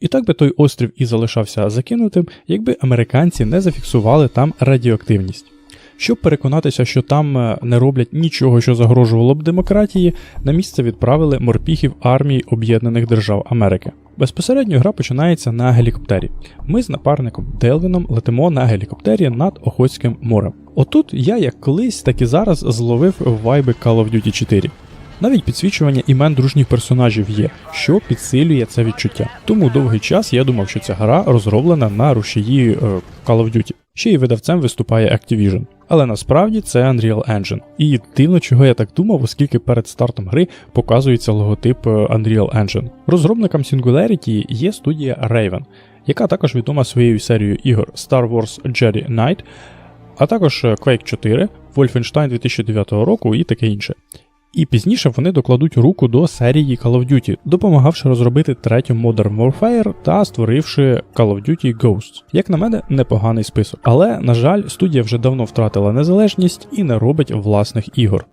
І так би той острів і залишався закинутим, якби американці не зафіксували там радіоактивність. Щоб переконатися, що там е, не роблять нічого, що загрожувало б демократії, на місце відправили морпіхів армії Об'єднаних Держав Америки. Безпосередньо гра починається на гелікоптері. Ми з напарником Делвіном летимо на гелікоптері над Охотським морем. Отут я як колись, так і зараз зловив вайби Call of Duty 4. Навіть підсвічування імен дружніх персонажів є, що підсилює це відчуття. Тому довгий час я думав, що ця гра розроблена на рушії е, Call of Duty. Ще й видавцем виступає Activision. Але насправді це Unreal Engine. І дивно, чого я так думав, оскільки перед стартом гри показується логотип е, Unreal Engine. Розробником Singularity є студія Raven, яка також відома своєю серією ігор Star Wars Jedi Knight, а також е, Quake 4, Wolfenstein 2009 року і таке інше. І пізніше вони докладуть руку до серії Call of Duty, допомагавши розробити третю Modern Warfare та створивши Call of Duty Ghosts. Як на мене, непоганий список. Але, на жаль, студія вже давно втратила незалежність і не робить власних ігор.